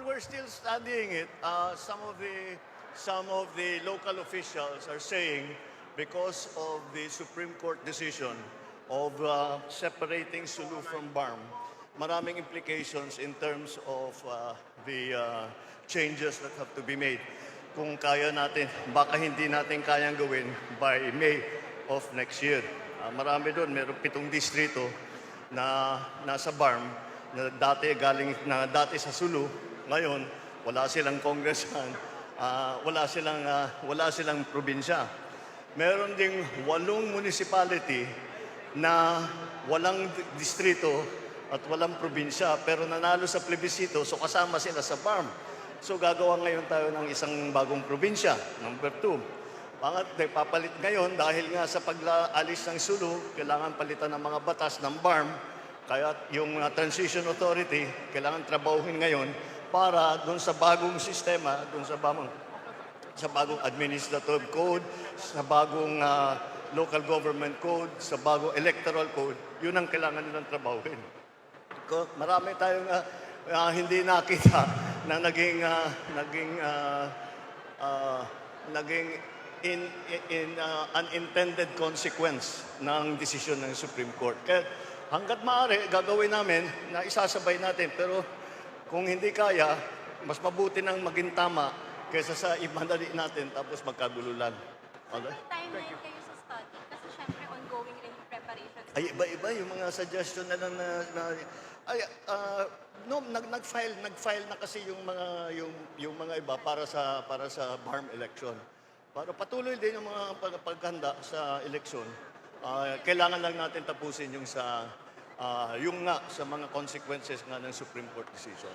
Well, we're still studying it. Uh, some of the some of the local officials are saying because of the Supreme Court decision of uh, separating Sulu from BARM, maraming implications in terms of uh, the uh, changes that have to be made. Kung kaya natin, baka hindi natin kayang gawin by May of next year. Uh, marami doon, meron pitong distrito na nasa BARM na dati galing na dati sa Sulu, ngayon wala silang congressman, ah, wala silang ah, wala silang probinsya. Meron ding walong municipality na walang di- distrito at walang probinsya pero nanalo sa plebisito so kasama sila sa BARM. So gagawa ngayon tayo ng isang bagong probinsya, number two. Pangat, papalit ngayon dahil nga sa pag-alis ng Sulu, kailangan palitan ng mga batas ng BARM. Kaya yung uh, Transition Authority, kailangan trabahuhin ngayon para doon sa bagong sistema, doon sa bagong, sa bagong administrative code, sa bagong uh, local government code, sa bagong electoral code, yun ang kailangan nilang trabahuhin. Ko, marami tayong ah, ah, hindi nakita na naging ah, naging ah, ah, naging in, in ah, unintended consequence ng desisyon ng Supreme Court. Kaya hanggat maaari, gagawin namin na isasabay natin. Pero kung hindi kaya, mas mabuti nang maging tama kaysa sa imadali natin tapos magkagulo lang. Okay? Timeline kayo sa study kasi syempre ongoing rin yung preparations. Ay, iba-iba yung mga suggestion na lang na, na ay, ah, no, nag, nag-file, nag-file na kasi yung mga, yung, yung mga iba para sa, para sa BARM election. Para patuloy din yung mga pag- paghanda sa election. Ah, kailangan lang natin tapusin yung sa, ah, yung nga sa mga consequences nga ng Supreme Court decision.